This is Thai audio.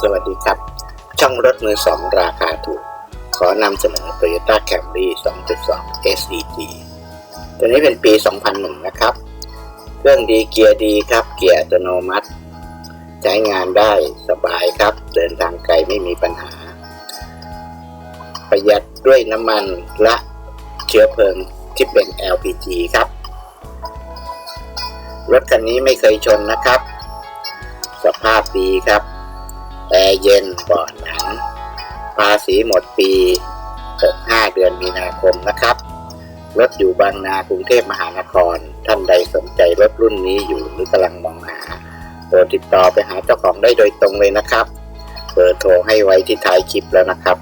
สวัสดีครับ ช่องรถมือสองราคาถูก ขอนำเสนอ Toyota Camry 2.2 SEG ตัวนี้เป็นปี 2001 นะครับ เครื่องดีเกียร์ดีครับ เกียร์อัตโนมัติ ใช้งานได้สบายครับ เดินทางไกลไม่มีปัญหา ประหยัดด้วยน้ำมันและเชื้อเพลิงที่เป็น LPG ครับ รถคันนี้ไม่เคยชนนะครับ สภาพดีครับแอร์เย็นเบาะหนัง ภาษีหมดปี 65 เดือนมีนาคมนะครับ รถอยู่บางนากรุงเทพมหานคร ท่านใดสนใจรถรุ่นนี้อยู่หรือกำลังมองหาโปรติดต่อไปหาเจ้าของได้โดยตรงเลยนะครับ เบอร์โทรให้ไว้ที่ท้ายคลิปแล้วนะครับ